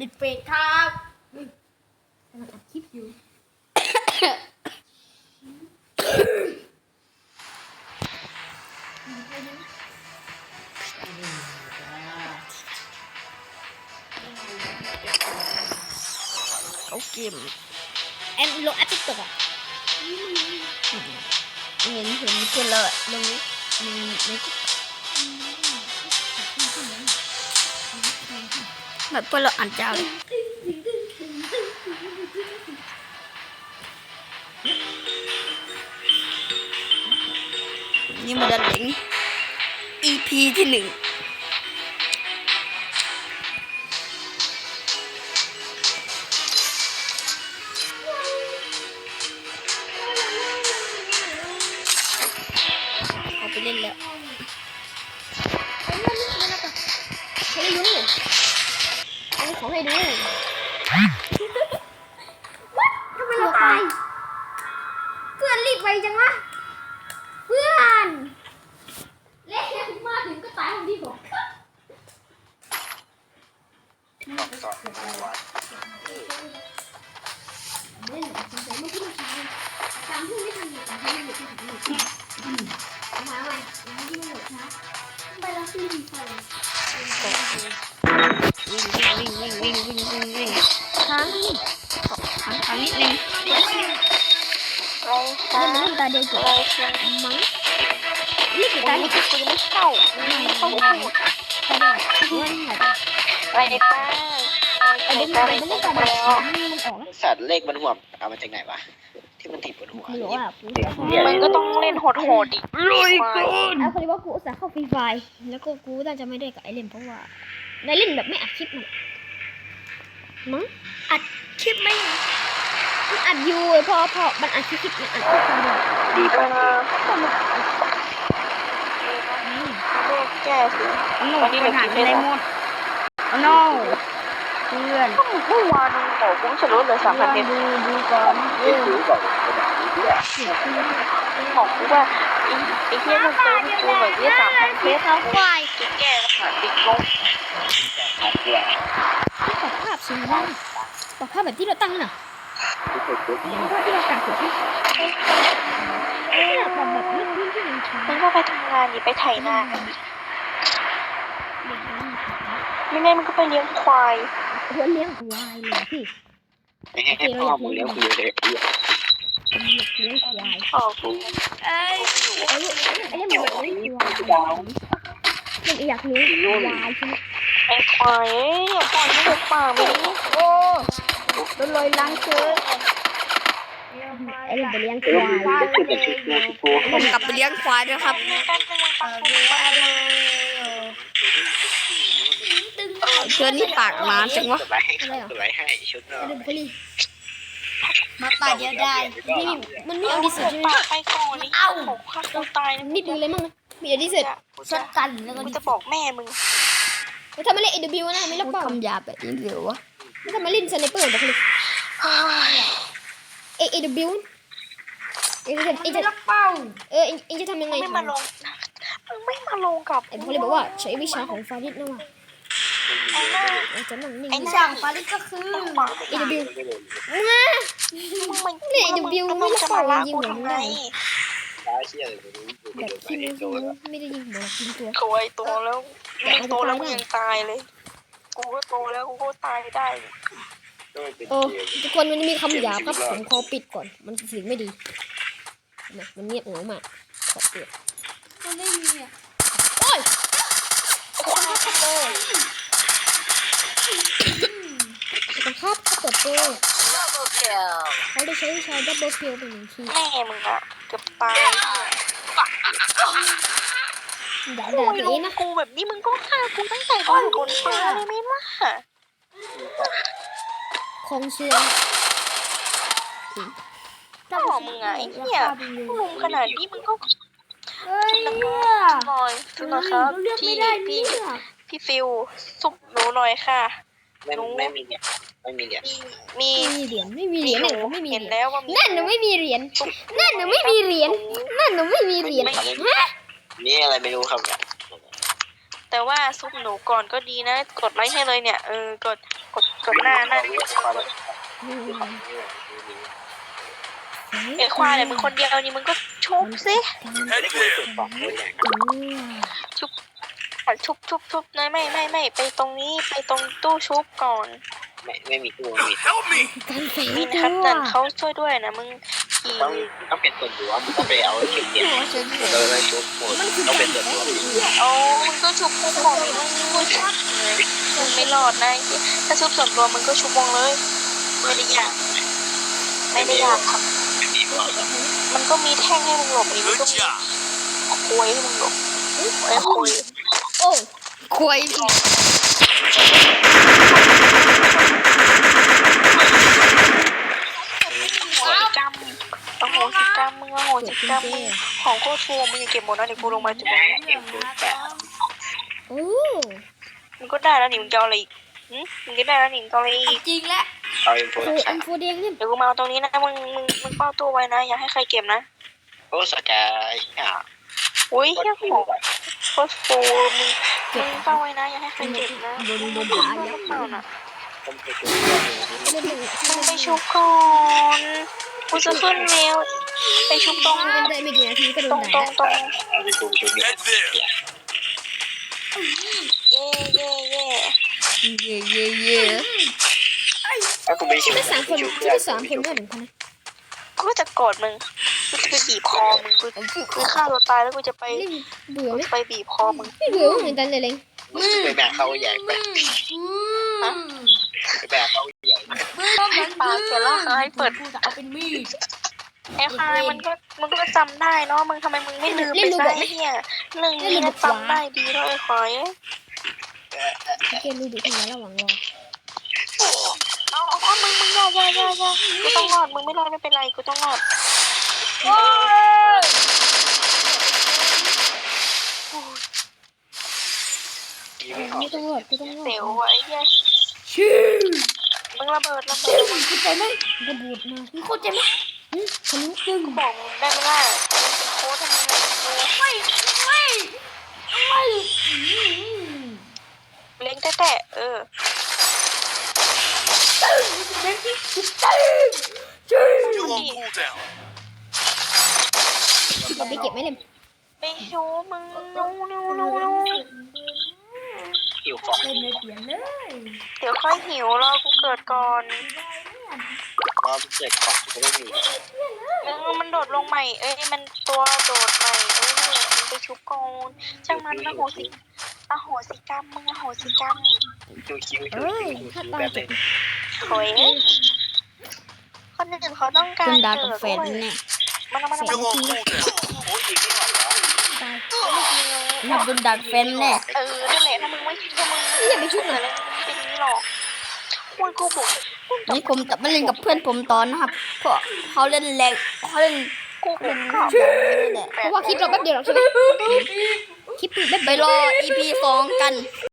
ดิดเป็ดครับกำลังอัดคลิปอยู่เขาเกมแอนโลแอปติ๊กต็อกอะเห็นเห็นเพื่อนเลยลงนี้ในใน แบบเพื่อนเราอ่านจ้าเลยนี่มาดันเล็ง EP ที่หนึ่ง ทำไมเราตาย เพื่อนรีบไปจังวะ เพื่อนเล่นมาถึงก็ตายคนที่ผมเล่นสงสัยเมื่อกี้นตายจำพูดไม่ทันเลยจำไม่ทันเลยเอามาใหม่ยังไม่ได้หมดนะไปแล้วที่ดีไซ นิดนึงไรเล่คะนเล่นตาเดียวจบไรคะมั้งนี่คือตาตานี้เดียวคือไม่เข้าไม่เข้าตาเดียวตาเดียวว่านี่ไงไรในป้าไอ้ไรเด็กป้าไอ้ไรเด็กป้าตาเดียวแล้วนี่มันออกแล้วสัตว์เลขบนหัวเอามาจากไหนวะที่มันติดบนหัวไม่รู้อะกูมันก็ต้องเล่นโหดๆดิลุยก่อนเอาคนที่ว่ากูอุตส่าห์เข้าฟรีไฟแล้วก็กูน่าจะไม่ได้กับไอเล่นเพราะว่าในเล่นแบบไม่อัดคลิปมันมั้งอัดคลิปไม่ มันอัดอยู่พอพอมันอัดคลิปมันอัดคลิปคนดียวดีเอป่ะอเลขแก้สิโน้ตอนนี้เหลือกี่เพชรแล้โน้เพื่อนเมื่อวานมึงบอกกูไม่ใช่รู้เลือสามพันเพชรดูดูก่อนไม่รู้บอนบอกกูว่าไอ้เหี้ยมึงเติมกูแบบเนี้สามพันเพชรเขาควายจะแก้ปัญหาติ๊กลงขาดเกลือปรับภาพสูงมากปรับภาพแบบที่เราตั้งน่ะ เราตั้งสุดที่เออปรับแบบนี้ที่ที่มันช้ามึงก็ไปทำงานดิไปไถนากันดิไม่งั้นมึงก็ไปเลี้ยงควายเพื่อเลี้ยงควายเลยพี่ไม่ให้ให้พ่อมึงเลี้ยงคุณเลยผมอยากเลี้ยงควายพ่อกูเอ้ยไอ้ไอ้มันเลี้ยงควายมันอยากเลี้ยงควายใช่ไหมไอ้ควายเอ้ยอย่าปล่อยให้เด็กป่ามึงโอ้ โดนลอยล้างเกินไอ้เรื่องไปเลี้ยงคเออวายมึงก็ขึ้นเป็นชุดกูชุดกูผมกลับไปเลี้ยงควายด้วยครับมีการกำลังตังค์บ้านเลยเชิญนี่ปากหมาจังวะสบายให้สบายให้ชุดเนาะเดินไปเลยมาป่าเดียวได้นี่มันมีอดิสใช่ไหมปากไปก่อนนี่เอ้าฆ่าตัวตายนะนี่ดูเลยมั้งนะมีอดิสช็อตกันแล้วก็กูจะบอกแม่มึงแล้วถ้ามาเล่น AW นะไม่รับเป้าคำหยาบแบบนี้เหรอวะ แล้วถ้ามาเล่นสไนเปอร์แบบเลยเอ AW เอจะเอจะรับเป้าเออเอจะทำยังไงมึงไม่มาลงมึงไม่มาลงกับไอ้พวกเลยบอกว่าใช้วิชาของฟาริสนะว่ะไอ้หน้าเราจะนั่งนิ่งไอ้วิหชาน้าของฟาริสก็คือต้องบอก AW มามึงมันเนี่ย AW ไม่รับจะเป้ามาละยิงกูหัวทำไม่ไงได้ร้ายเชี่ยเลยกูรู้กูแบบดูไปที่เห็ไม่นโดนแล้วไม่ได้ยิงหัวยิงตัวโถยโตแล้วมึงโตแล้วมึงยังตายเลย กูก็โตแล้วกูก็ตายได้ก็เป็นโอ้เกมทุกคนมันมีคำหยาบครับผมขอปิดก่อน มันเสียงไม่ดีนะมันเงียบเหงามากขอเปิดมันไม่มีอะโอ้ยบังคับเขาเปิดโปรเขาได้ใช้วิชาดับเบิลคิวเป็นหนึ่งทีแม่มึงอะเกือบตาย ด่าโอ้ด่ายตัวลูเอกงนะ กูแบบนี้มึงก็ฆ่ากูตั้งแต่กูอยู่บนฟ้าเลยไหมล่ะคองเชืองพ่อมึงอะไอ้เหี้ยลุมขนาดนี้มึงก็เฮ้ยหเลือหน่อยนะครับเลือกพี่ไม่ได้พี่เลือกพี่ฟิวซุปหนูหน่อยค่ะ ไม่ไม่มีเนี่ยไม่มีเนี่ยมีไม่มีเหรียญไม่มีเหรียญหนั่นูนหนูไม่มีเหเห็นรียญแล้วว่ามีนั่นหนูไม่มีเหรียญนั่นหนูไม่มีเหรียญนั่นหนูไม่มีเหรียญฮะ นี่อะไรไม่รู้ครับเนี่ยแต่ว่าซุปหนูก่อนก็ดีนะ กดไลค์ให้เลยเนี่ยเออกดกดกดหน้าหน้าไอ้ควายเนี่ยมึงคนเดียวนี่มึงก็ชุบสิชุบบอกเลยอย่างชุบชุบชุบชุบนายไม่ไม่ไม่ไปตรงนี้ไปตรงตู้ชุบก่อน ไม่ไม่มีตู้มีนี่ตันะครับนั่นเขาช่วยด้วยนะมึง ขี่ต้องต้องเป็นส่วนรวมต้องไปเอาเขียนเขียนเราเลยชุบหมดต้องเป็นส่วนรวมโอ้มึงก็ชุบพวกของมึงมึงชักเลยมึงไม่รอดนะไอ้เหี้ยถ้าชุบส่วนรวมมึงก็ชุบวงเลยไม่ได้ยากไม่ได้ยากครับไม่มีบอกมันก็มีแท่งให้มึงหลบนี่มัน Good ก็มี job! ควยให้มึงหลบไอ้ควยโอ้ควายอีก โหสิกรรมโอ้โหสิกรรมมึงโอ้โหสิกรรมมึงของโคตรฟูมึงอย่าเก็บหมดนะเดี๋ยวกูลงมาจุดนี้เอ็มดูแต่โอ้มึงก็ได้แล้วนี่มึงจะเอาอะไรอีกหึมึงก็ได้แล้วนี่มึงจะเอาอะไรอีกจริงแล้วเอาเอ็มโฟโหสาอัมนโฟเดียงเนี่ยเดี๋ยวกูมาเอาตรงนี้นะมึงมึงมึงเฝ้าตู้ไว้นะอย่าให้ใครเก็บนะโอ้สกายอะอุ้ยเฮียของโคตรฟูมึงมึงเฝ้าไว้นะอย่าให้ใครเก็บนะบนบนเปหาล่าน่ะผมไปชุบเรื่องนี้เล่นหนึ่งมึงไปชุบก่อนกูจะขึ้นเร็ว ไปชุบตรงเป็นได้ไม่กี่นาทีก็โดตรนงตรด่างตรงเอาไปชุบชุบเนี่ย Head there! เย่เย่เย่เย่เย่เย่ถ้าคุณไม่ชุคิดบว่าสามคนคิดว่าสามคนก็หนึ่งคนนะกูก็จะกอดมึงกูจะไปบีบคอมึงกูกูฆ่าตัวตายแล้วกูจะไปเล่นเบื่อไหมไปบีบคอมึงไม่เบื่อเหมือนกันเลยเล้งไปแบกเขาใหญ่ไปไปแบกเขาใหญ่ปากแกล่าให้เปิดกูจะเอาเป็นมีด ไอ้ควายมันก็มันก็จำได้เนาะมึงทำไมมึงไม่ลืมไปซะไอ้เหี้ยเรื่องนี้นะจำได้ดีแล้วไอ้ควายเกมรู้ดูที่ไหนระหว่างรอเอาเอาเอามึงมึงอย่าอย่าอย่าอย่ากูต้องรอดมึงไม่รอดไม่เป็นไรกูต้องรอดดีไม่ออไม่กต้องรอดกูต้องรอดเสียวไอ้เหี้ยมึงระเบิดระเบิดเข้าใจไหมระเบิดมามึงเข้าใจไหม อืมทะลุตึ้งบอกมึงได้ไหมล่ะเป็นโค้ดทำไมกูไม่ไม่ไม่เล้งแต่แต่เออ Still on cooldown. เราไปเก็บไหมเล่มไปชูมึงนู้นู้นู้นู้หิวฟองเล่นไม่เปลี่ยนเดี๋ยวค่อยหิวรอกูเกิดก่อน ว่าเกิดของก็ไม่มีมึงมันโดดลงใหม่ เอ้ยมันตัวโดดใหม่ เอ้ยมึงไปชุบก่อนช่างมันอโหสิอโหสิกรรมมึงอโหสิกรรมดูคิวเอดูอคิวถ้าดูตาแบยบจนึบงโอยคนอื่นเขาต้องการคุณดาเกิกับดแฟนด้วยเนี่ยมันมันมัน Still on cooldown. โอ้ยยิงไม่ออกเหรอตายอยากโดนดักแฟนแน่เออนั่นแหละถ้ามึงไม่ถ้ามึงอย่าไปชุบเกินะดอะไรมึงเป็นนี้หรอก ควรกูบุกนี่ผมจะมาเล่นกับเพื่อนผมตอนนะครับ เพราะเขาเล่นแรงเขาเล่นกูบุกขับนี่แหละเพราะว่าคลิปเราแป๊บเดียวหรอกใช่ไหมคลิปแป๊บไปรอ EP สองกัน